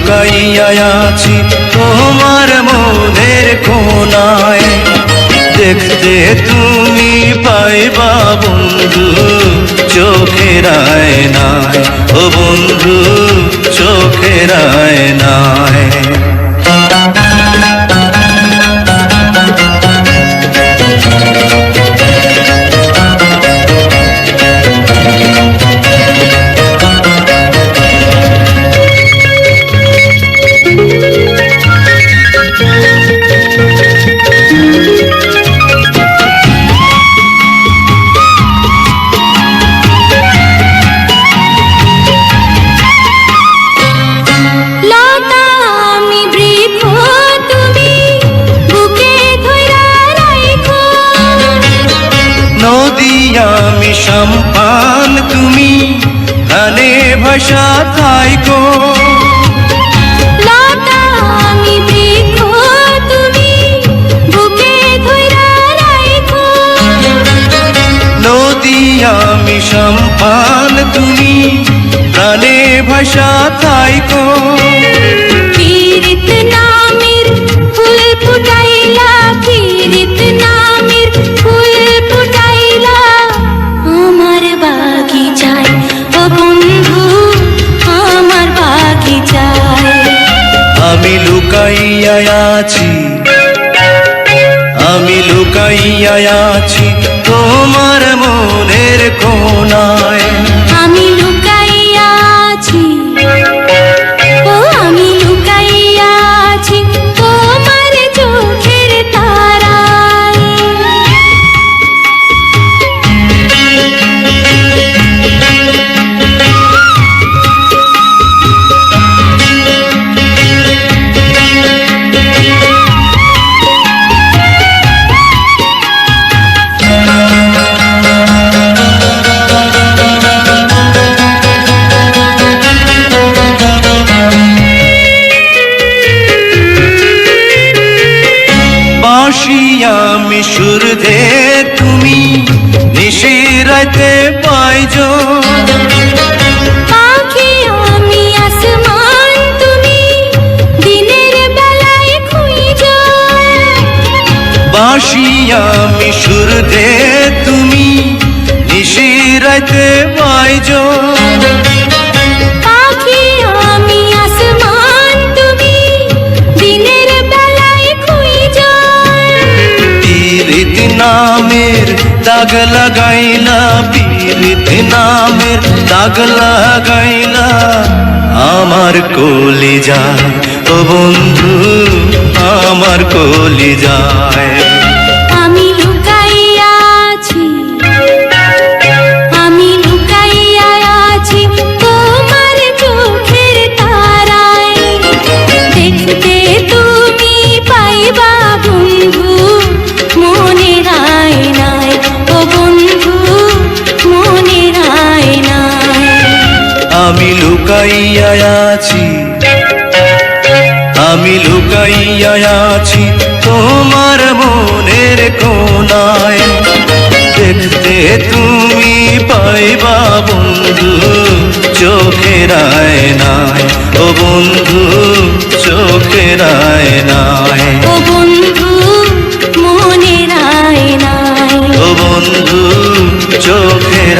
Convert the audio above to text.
লুকাইয়া আছি তোমার মনের কোনায় দেখতে তুমি পাইবা বন্ধু, চোখের আয়নায়। ও বন্ধু, চোখের আয়নায়। লতা সম্পান তুমি গানে ভাষা থাইকো। আমি সম্পান তুমি প্রাণে ভাষা থাইকো। লুকাইয়া আছি। আমি লুকাইয়া আছি। বাঁশি আমি সুর দে তুমি নিশিরাতে পাইজো পাখি আমি আসমান তুমি তুমি নিশিরাতে পাইজো দাগ লাগাইলা পীরিত নামের দাগ লাগাইলা আমার কলি যায় ও বন্ধু আমার কলি যায় আছি। আমি লুকাইয়া আছি তোমার মনের কোনায় দেখতে তুমি পাইবা বন্ধু চোখের নাই ও বন্ধু চোখের নাই ও বন্ধু মনের নাই ও বন্ধু চোখের